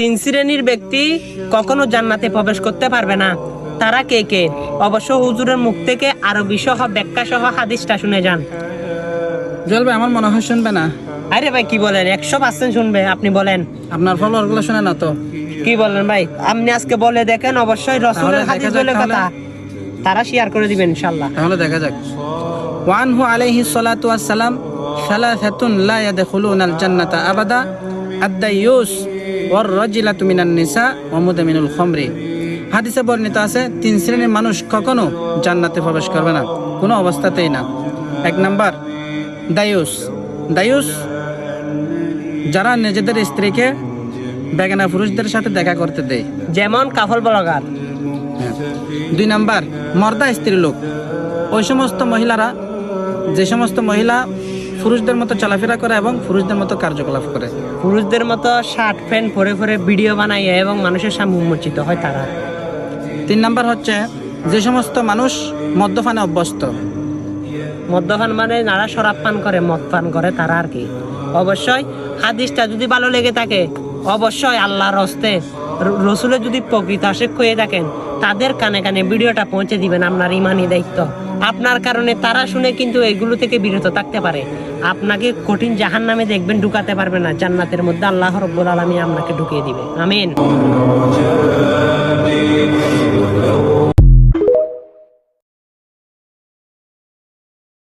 তিন শ্রেণির ব্যক্তি কখনো জান্নাতে প্রবেশ করতে পারবে না। তারা কে কে? অবশ্য হুজুরের মুখ থেকে আরবি সহ ব্যাখ্যা সহ হাদিসটা শুনে যান। জল ভাই আমার মনে হয় শুনবে না। আরে ভাই কি বলেন? একশো পার্সেন্ট শুনবে আপনি বলেন। আপনার ফলোয়ারগুলো শুনে না তো? কি বলেন ভাই? আপনি আজকে বলে দেখেন অবশ্যই রসুলের হাদিস বলে কথা। তারা শেয়ার করে দিবেন ইনশাল্লাহ তাহলে দেখা যাক। ওয়ানহু আলাইহি সালাতু ওয়াসসালাম সালাসাতুন লা ইয়াদখুলুনাল জান্নাতা আবাদা। আদ-দায়ুস ওয়ার রাজিলাতু মিনান নিসা মুদামিনুল খামরি। হাদিসে বর্ণিত আছে তিন শ্রেণির মানুষ কখনো জান্নাতে প্রবেশ করবে না কোনো অবস্থাতেই না। এক নাম্বার দায়ুস দায়ুস যারা নিজেদের স্ত্রীকে বেগানা পুরুষদের সাথে দেখা করতে দেয়। যেমন কাফল বলগার। হ্যাঁ। দুই নাম্বার মর্দা স্ত্রী লোক ওই সমস্ত মহিলারা যে সমস্ত মহিলা পুরুষদের মতো চলাফেরা করে এবং পুরুষদের মতো কার্যকলাপ করে। পুরুষদের মতো শার্ট প্যান্ট পরে পরে ভিডিও বানাই এবং মানুষের সামনে উন্মোচিত হয় তারা। তিন নাম্বার হচ্ছে যে সমস্ত মানুষ মদ্যপানে অভ্যস্ত। মদ্যপান মানে যারা শরাব পান করে মদ পান করে তারা আর কি। অবশ্যই হাদিসটা যদি ভালো লেগে থাকে অবশ্যই আল্লাহর হস্তে রসুলের যদি প্রকৃত আশেক হয়ে থাকেন তাদের কানে কানে ভিডিওটা পৌঁছে দিবেন আপনার ইমানি দায়িত্ব। আপনার কারণে তারা শুনে কিন্তু এগুলো থেকে বিরত থাকতে পারে। আপনাকে কঠিন জাহান নামে দেখবেন, ঢুকাতে পারবে না। জান্নাতের মধ্যে আল্লাহ রব্বুল আলমী আপনাকে ঢুকিয়ে দিবে। আমিন।